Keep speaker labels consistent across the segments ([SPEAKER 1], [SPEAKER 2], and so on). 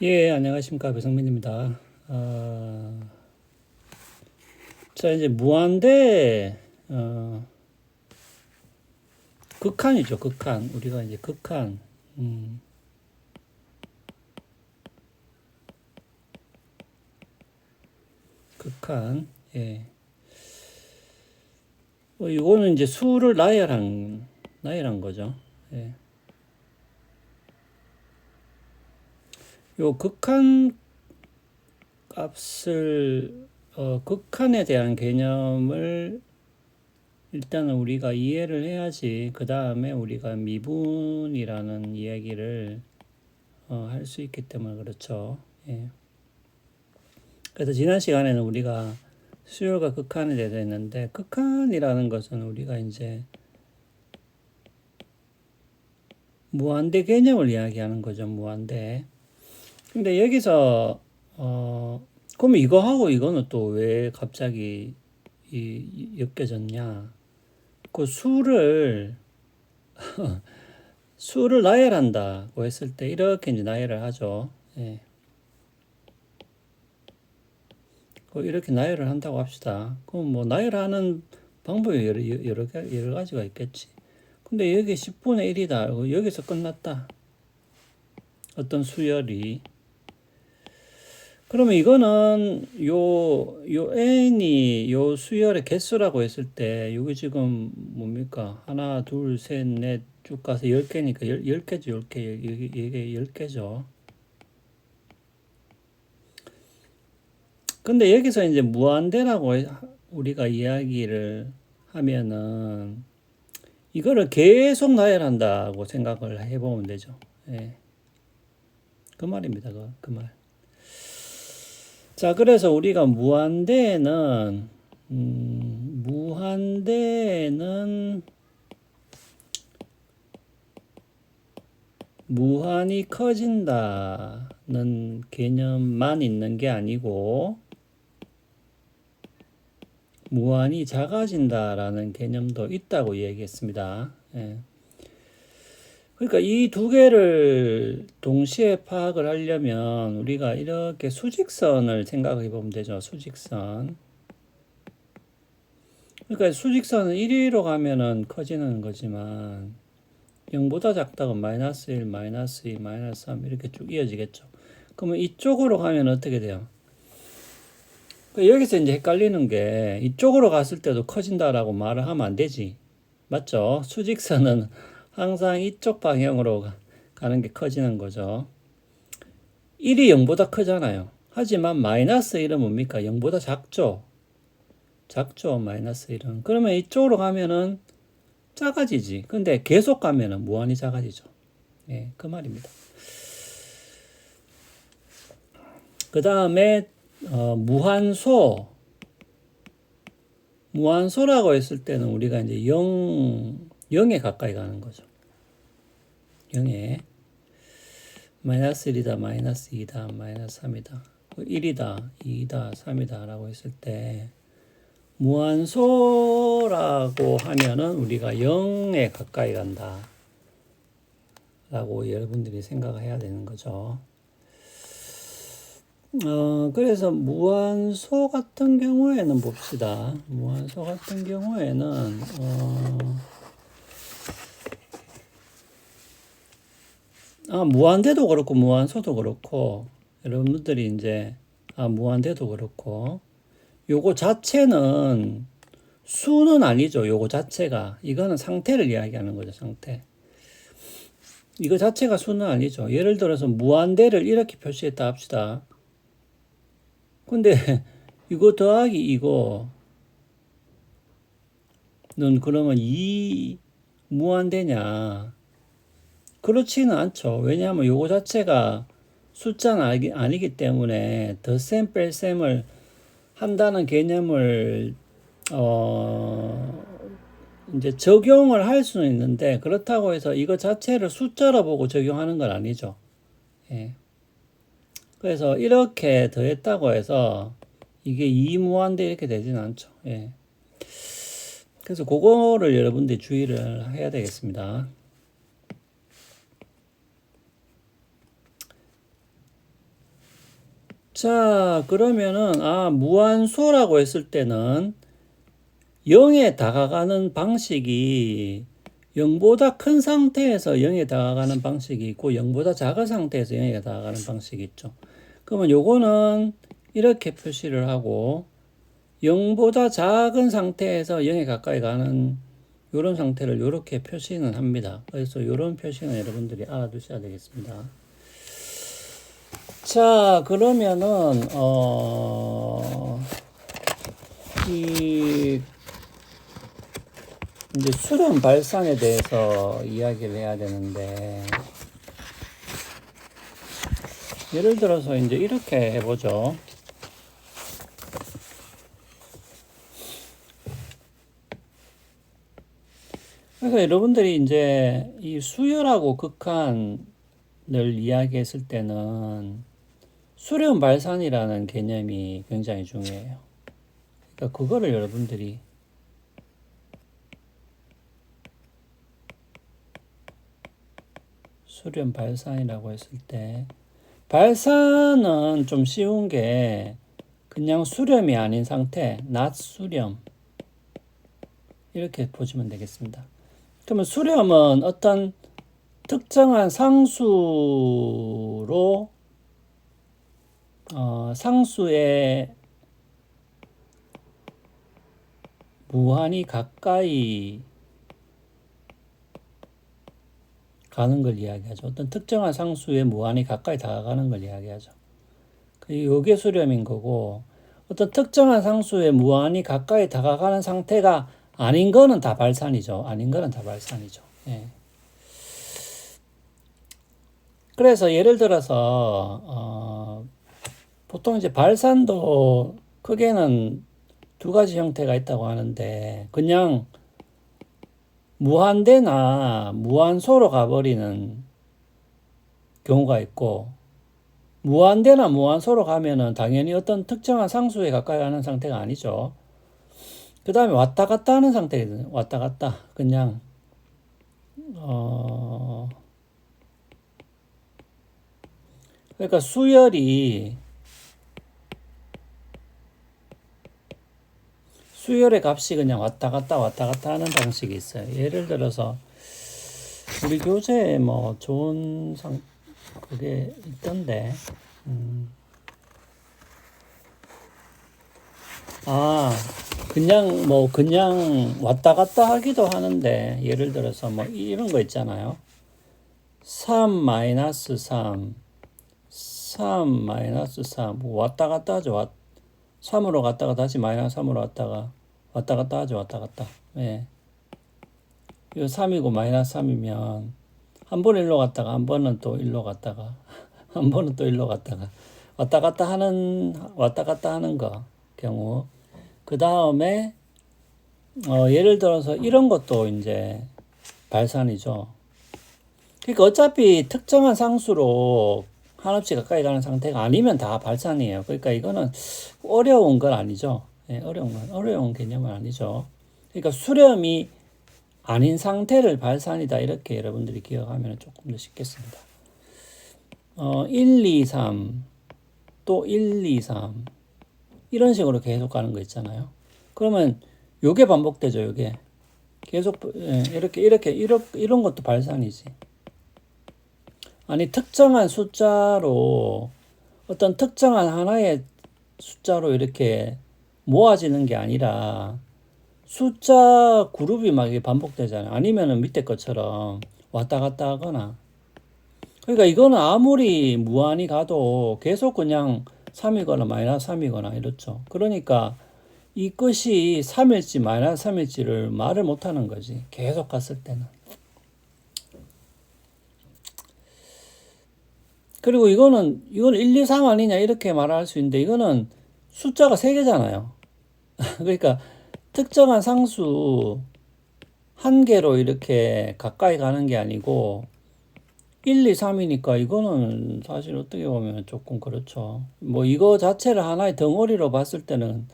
[SPEAKER 1] 예, 안녕하십니까. 배성민입니다. 어, 자, 이제 무한대, 어, 극한이죠, 극한. 우리가 이제 극한. 음, 극한. 예. 어, 이거는 이제 수를 나열한, 나열한 거죠. 예. 요 극한 값을 어, 극한에 대한 개념을 일단은 우리가 이해를 해야지 그 다음에 우리가 미분이라는 이야기를 어, 할 수 있기 때문에 그렇죠. 예. 그래서 지난 시간에는 우리가 수열과 극한에 대해서 했는데 극한이라는 것은 우리가 이제 무한대 개념을 이야기하는 거죠. 무한대. 근데 여기서 어 그러면 이거하고 이거는 또 왜 갑자기 이 엮여졌냐? 그 수를 수를 나열한다고 했을 때 이렇게 이제 나열을 하죠. 예. 그 이렇게 나열을 한다고 합시다. 그럼 뭐 나열하는 방법이 여러 여러, 가- 여러 가지가 있겠지. 근데 여기 10분의 1이다. 여기서 끝났다. 어떤 수열이 그러면 이거는 요, 요 n이 요 수열의 개수라고 했을 때, 여기 지금 뭡니까? 하나, 둘, 셋, 넷, 쭉 가서 열 개니까 열, 열 개죠, 열 개. 이게, 이게 열 개죠. 근데 여기서 이제 무한대라고 해- 우리가 이야기를 하면은, 이거를 계속 나열한다고 생각을 해보면 되죠. 예. 그 말입니다, 그, 그 말. 자, 그래서 우리가 무한대는 음, 무한대는 무한히 커진다는 개념만 있는 게 아니고 무한히 작아진다라는 개념도 있다고 얘기했습니다. 예. 그러니까 이 두 개를 동시에 파악을 하려면 우리가 이렇게 수직선을 생각해 보면 되죠. 수직선. 그러니까 수직선은 1위로 가면은 커지는 거지만 0보다 작다고 마이너스 1, 마이너스 2, 마이너스 3 이렇게 쭉 이어지겠죠. 그러면 이쪽으로 가면 어떻게 돼요? 그러니까 여기서 이제 헷갈리는 게 이쪽으로 갔을 때도 커진다라고 말을 하면 안 되지. 맞죠? 수직선은 항상 이쪽 방향으로 가- 가는 게 커지는 거죠. 1이 0보다 크잖아요. 하지만 마이너스 1은 뭡니까? 0보다 작죠. 작죠. 마이너스 1은. 그러면 이쪽으로 가면은 작아지지. 근데 계속 가면은 무한히 작아지죠. 예, 그 말입니다. 그 다음에 어, 무한소. 무한소라고 했을 때는 우리가 이제 0, 0에 가까이 가는 거죠. 0에 마이너스 1이다, 마이너스 2다, 마이너스 3이다, 1이다, 2이다, 3이다 라고 했을 때 무한소라고 하면은 우리가 0에 가까이 간다 라고 여러분들이 생각을 해야 되는 거죠. 어, 그래서 무한소 같은 경우에는 봅시다. 무한소 같은 경우에는, 어, 아, 무한대도 그렇고, 무한소도 그렇고, 여러분들이 이제, 아, 무한대도 그렇고, 요거 자체는 수는 아니죠. 요거 자체가. 이거는 상태를 이야기하는 거죠, 상태. 이거 자체가 수는 아니죠. 예를 들어서 무한대를 이렇게 표시했다 합시다. 근데 이거 더하기 이거 는 그러면 이 무한대냐? 그렇지는 않죠. 왜냐하면 요거 자체가 숫자는 아니기, 아니기 때문에 덧셈 뺄셈을 한다는 개념을 어 이제 적용을 할 수는 있는데 그렇다고 해서 이거 자체를 숫자로 보고 적용하는 건 아니죠. 예. 그래서 이렇게 더했다고 해서 이게 이무한대 이렇게 되지는 않죠. 예. 그래서 그거를 여러분들이 주의를 해야 되겠습니다. 자, 그러면은, 아, 무한수라고 했을 때는 0에 다가가는 방식이 0보다 큰 상태에서 0에 다가가는 방식이 있고 0보다 작은 상태에서 0에 다가가는 방식이 있죠. 그러면 요거는 이렇게 표시를 하고 0보다 작은 상태에서 0에 가까이 가는 요런 상태를 이렇게 표시는 합니다. 그래서 요런 표시는 여러분들이 알아두셔야 되겠습니다. 자, 그러면은 어, 이 이제 수렴 발산에 대해서 이야기를 해야 되는데 예를 들어서 이제 이렇게 해보죠. 그래서 여러분들이 이제 이 수열하고 극한을 이야기했을 때는 수렴 발산이라는 개념이 굉장히 중요해요. 그러니까 그거를 여러분들이 수렴 발산이라고 했을 때 발산은 좀 쉬운 게 그냥 수렴이 아닌 상태, not 수렴 이렇게 보시면 되겠습니다. 그러면 수렴은 어떤 특정한 상수로 어, 상수에 무한히 가까이 가는 걸 이야기하죠. 어떤 특정한 상수에 무한히 가까이 다가가는 걸 이야기하죠. 이게 수렴인 거고 어떤 특정한 상수에 무한히 가까이 다가가는 상태가 아닌 거는 다 발산이죠. 아닌 거는 다 발산이죠. 예. 그래서 예를 들어서 어, 보통 이제 발산도 크게는 두 가지 형태가 있다고 하는데 그냥 무한대나 무한소로 가버리는 경우가 있고 무한대나 무한소로 가면은 당연히 어떤 특정한 상수에 가까이 가는 상태가 아니죠. 그 다음에 왔다 갔다 하는 상태거든요. 왔다 갔다. 그냥, 어, 그러니까 수열이 수열의 값이 그냥 왔다 갔다 왔다 갔다 하는 방식이 있어요. 예를 들어서 우리 교재에 뭐 좋은 상 그게 있던데. 음. 아, 그냥 뭐 그냥 왔다 갔다 하기도 하는데 예를 들어서 뭐 이런 거 있잖아요. 3 마이너스 3 3 마이너스 3 왔다 갔다 하죠. 왔, 3으로 갔다가 다시 마이너스 3으로 왔다가 왔다 갔다 하죠. 왔다 갔다. 예. 이 3이고 마이너스 3이면 한 번은 일로 갔다가 한 번은 또 일로 갔다가 한 번은 또 일로 갔다가 왔다 갔다 하는 왔다 갔다 하는 거 경우 그 다음에 어, 예를 들어서 이런 것도 이제 발산이죠. 그러니까 어차피 특정한 상수로 한없이 가까이 가는 상태가 아니면 다 발산이에요. 그러니까 이거는 어려운 건 아니죠. 예, 어려운 건 어려운 개념은 아니죠. 그러니까 수렴이 아닌 상태를 발산이다 이렇게 여러분들이 기억하면 조금 더 쉽겠습니다. 어, 1, 2, 3, 또 1, 2, 3 이런 식으로 계속 가는 거 있잖아요. 그러면 요게 반복되죠. 요게 계속 예, 이렇게 이렇게 이런 이런 것도 발산이지. 아니 특정한 숫자로 어떤 특정한 하나의 숫자로 이렇게 모아지는 게 아니라 숫자 그룹이 막 반복되잖아요. 아니면은 밑에 것처럼 왔다 갔다 하거나. 그러니까 이거는 아무리 무한히 가도 계속 그냥 3이거나 마이너스 3이거나 이렇죠. 그러니까 이 끝이 3일지 마이너스 3일지를 말을 못 하는 거지. 계속 갔을 때는. 그리고 이거는, 이건 1, 2, 3 아니냐 이렇게 말할 수 있는데 이거는 숫자가 3개잖아요. 그러니까 특정한 상수 한 개로 이렇게 가까이 가는 게 아니고 1, 2, 3이니까 이거는 사실 어떻게 보면 조금 그렇죠. 뭐 이거 자체를 하나의 덩어리로 봤을 때는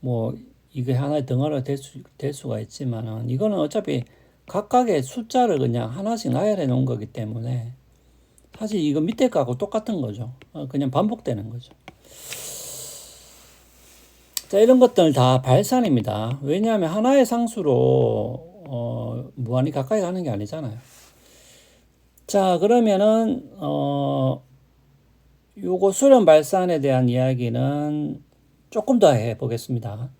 [SPEAKER 1] 뭐 이게 하나의 덩어리가 될, 수, 될 수가 있지만은 이거는 어차피 각각의 숫자를 그냥 하나씩 나열해 놓은 거기 때문에 사실 이거 밑에 거하고 똑같은 거죠. 어, 그냥 반복되는 거죠. 자, 이런 것들 다 발산입니다. 왜냐하면 하나의 상수로 어, 무한히 가까이 가는 게 아니잖아요. 자, 그러면은 어, 요거 수렴 발산에 대한 이야기는 조금 더 해 보겠습니다.